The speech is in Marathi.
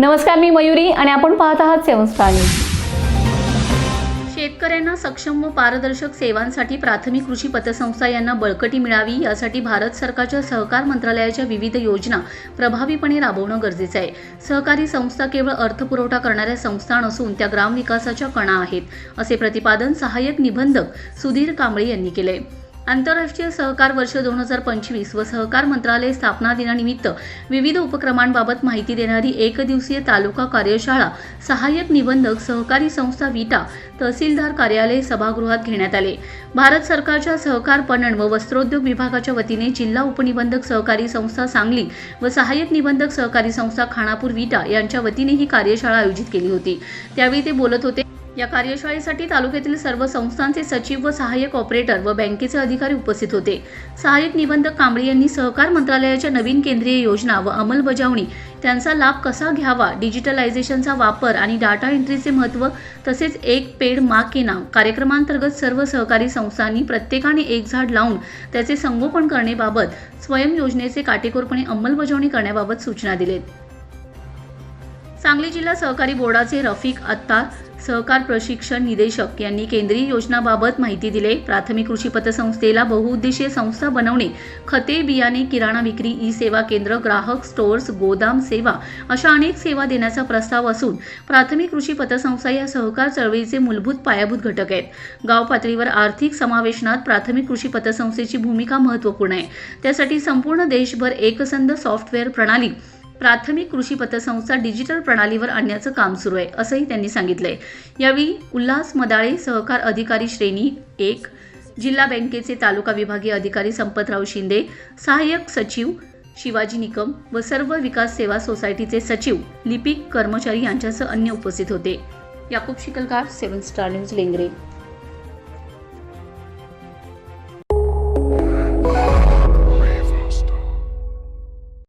नमस्कार मी मयुरी आणि आपण पाहत आहात सेवन स्टार न्यूज. शेतकऱ्यांना सक्षम व पारदर्शक सेवांसाठी प्राथमिक कृषी पतसंस्था यांना बळकटी मिळावी यासाठी भारत सरकारच्या सहकार मंत्रालयाच्या विविध योजना प्रभावीपणे राबवणं गरजेचं आहे. सहकारी संस्था केवळ अर्थपुरवठा करणाऱ्या संस्था नसून त्या ग्रामविकासाच्या कणा आहेत असे प्रतिपादन सहाय्यक निबंधक सुधीर कांबळे यांनी केले आंतरराष्ट्रीय सहकार वर्ष दोन हजार पंचवीस व सहकार मंत्रालय स्थापना दिनानिमित्त विविध उपक्रमांबाबत माहिती देणारी एक दिवसीय तालुका कार्यशाळा सहाय्यक निबंधक सहकारी संस्था विटा तहसीलदार कार्यालय सभागृहात घेण्यात आले. भारत सरकारच्या सहकार पणन व वस्त्रोद्योग विभागाच्या वतीने जिल्हा उपनिबंधक सहकारी संस्था सांगली व सहाय्यक निबंधक सहकारी संस्था खानापूर विटा यांच्या वतीने ही कार्यशाळा आयोजित केली होती. त्यावेळी ते बोलत होते या कार्यशाळेसाठी तालुक्यातील सर्व संस्थांचे सचिव व सहाय्यक ऑपरेटर व बँकेचे अधिकारी उपस्थित होते. सहाय्यक निबंधक कांबळे यांनी सहकार मंत्रालयाच्या नवीन केंद्रीय योजना व अंमलबजावणी त्यांचा लाभ कसा घ्यावा डिजिटलायझेशनचा वापर आणि डाटा एंट्रीचे महत्त्व तसेच एक पेड मा के नाव कार्यक्रमांतर्गत सर्व सहकारी संस्थांनी प्रत्येकाने एक झाड लावून त्याचे संगोपन करण्याबाबत स्वयं योजनेचे काटेकोरपणे अंमलबजावणी करण्याबाबत सूचना दिलेत. सांगली जिल्हा सहकारी बोर्डाचे रफिक अत्तार सहकार प्रशिक्षण निदेशक यांनी केंद्रीय योजनाबाबत माहिती दिली. प्राथमिक कृषी पतसंस्थेला बहुउद्देशीय संस्था बनवणे खते बियाणे किराणा विक्री ई सेवा केंद्र ग्राहक स्टोअर्स गोदाम सेवा अशा अनेक सेवा देण्याचा प्रस्ताव असून प्राथमिक कृषी पतसंस्था या सहकार चळवळीचे मूलभूत पायाभूत घटक आहेत. गाव पातळीवर आर्थिक समावेशनात प्राथमिक कृषी पतसंस्थेची भूमिका महत्त्वपूर्ण आहे. त्यासाठी संपूर्ण देशभर एकसंध सॉफ्टवेअर प्रणाली प्राथमिक कृषी पतसंस्था डिजिटल प्रणालीवर आणण्याचं काम सुरू आहे असंही त्यांनी सांगितलंय. यावेळी उल्हास मदाळे सहकार अधिकारी श्रेणी एक जिल्हा बँकेचे तालुका विभागीय अधिकारी संपतराव शिंदे सहाय्यक सचिव शिवाजी निकम व सर्व विकास सेवा सोसायटीचे सचिव लिपिक कर्मचारी यांच्यासह अन्य उपस्थित होते. Yakub Shikalkar seven star news Lengre.